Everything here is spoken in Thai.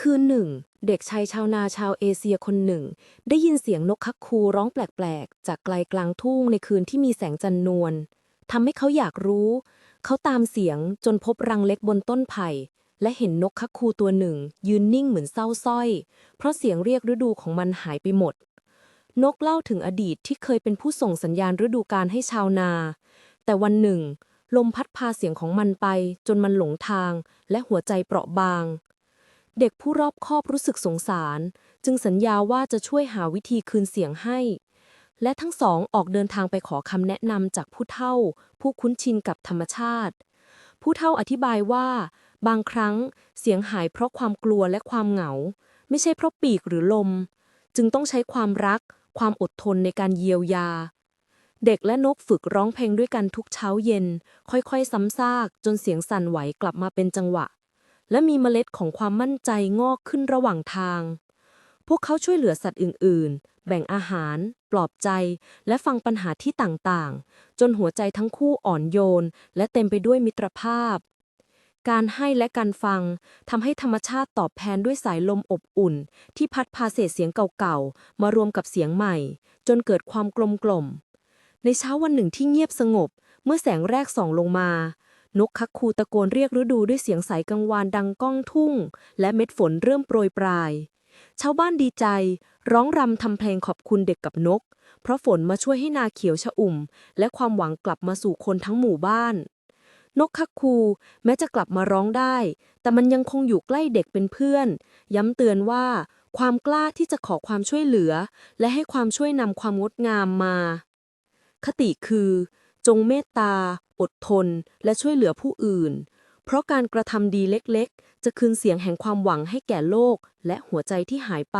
คืนหนึ่ง เด็กชายชาวนาชาวเอเชียคนหนึ่ง ได้ยินเสียงนกคักคูร้องแปลกๆ จากไกลกลางทุ่งในคืนที่มีแสงจันนวลทำให้เขาอยากรู้ เขาตามเสียงจนพบรังเล็กบนต้นไผ่ และเห็นนกคักคูตัวหนึ่ง ยืนนิ่งเหมือนเศร้าสร้อย เพราะเสียงเรียกฤดูของมันหายไปหมด นกเล่าถึงอดีตที่เคยเป็นผู้ส่งสัญญาณฤดูกาลให้ชาวนา แต่วันหนึ่ง ลมพัดพาเสียงของมันไป จนมันหลงทาง และหัวใจเปราะบาง เด็กผู้รอบคอบรู้สึกสงสาร จึงสัญญาว่าจะช่วยหาวิธีคืนเสียงให้ และทั้งสองออกเดินทางไปขอคำแนะนำจากผู้เฒ่า ผู้คุ้นชินกับธรรมชาติ ผู้เฒ่าอธิบายว่า บางครั้งเสียงหายเพราะความกลัวและความเหงา ไม่ใช่เพราะปีกหรือลม จึงต้องใช้ความรัก ความอดทนในการเยียวยา เด็กและนกฝึกร้องเพลงด้วยกันทุกเช้าเย็น ค่อยๆซ้ำซากจนเสียงสั่นไหวกลับมาเป็นจังหวะ และมีเมล็ดของความมั่นใจงอกขึ้นระหว่างทาง พวกเขาช่วยเหลือสัตว์อื่น ๆ แบ่งอาหาร ปลอบใจ และฟังปัญหาที่ต่าง ๆ จนหัวใจทั้งคู่อ่อนโยน และเต็มไปด้วยมิตรภาพ การให้และการฟังทำให้ธรรมชาติตอบแทนด้วยสายลมอบอุ่น ที่พัดพาเศษเสียงเก่า ๆ มารวมกับเสียงใหม่ จนเกิดความกลมกล่อมในเช้าวันหนึ่งที่เงียบสงบ เมื่อแสงแรกส่องลงมา นกคักคูตะโกนเรียกฤดูด้วยเสียงใสกังวานดังก้องทุ่ง และเม็ดฝนเริ่มโปรยปลาย ชาวบ้านดีใจ ร้องรำทำเพลงขอบคุณเด็กกับนก เพราะฝนมาช่วยให้นาเขียวชอุ่ม และความหวังกลับมาสู่คนทั้งหมู่บ้าน นกคักคูแม้จะกลับมาร้องได้ แต่มันยังคงอยู่ใกล้เด็กเป็นเพื่อน ย้ำเตือนว่าความกล้าที่จะขอความช่วยเหลือ และให้ความช่วยนำความงดงามมา คติคือ จงเมตตา อดทน และช่วยเหลือผู้อื่น เพราะการกระทำดีเล็กๆ จะคืนเสียงแห่งความหวังให้แก่โลก และหัวใจที่หายไป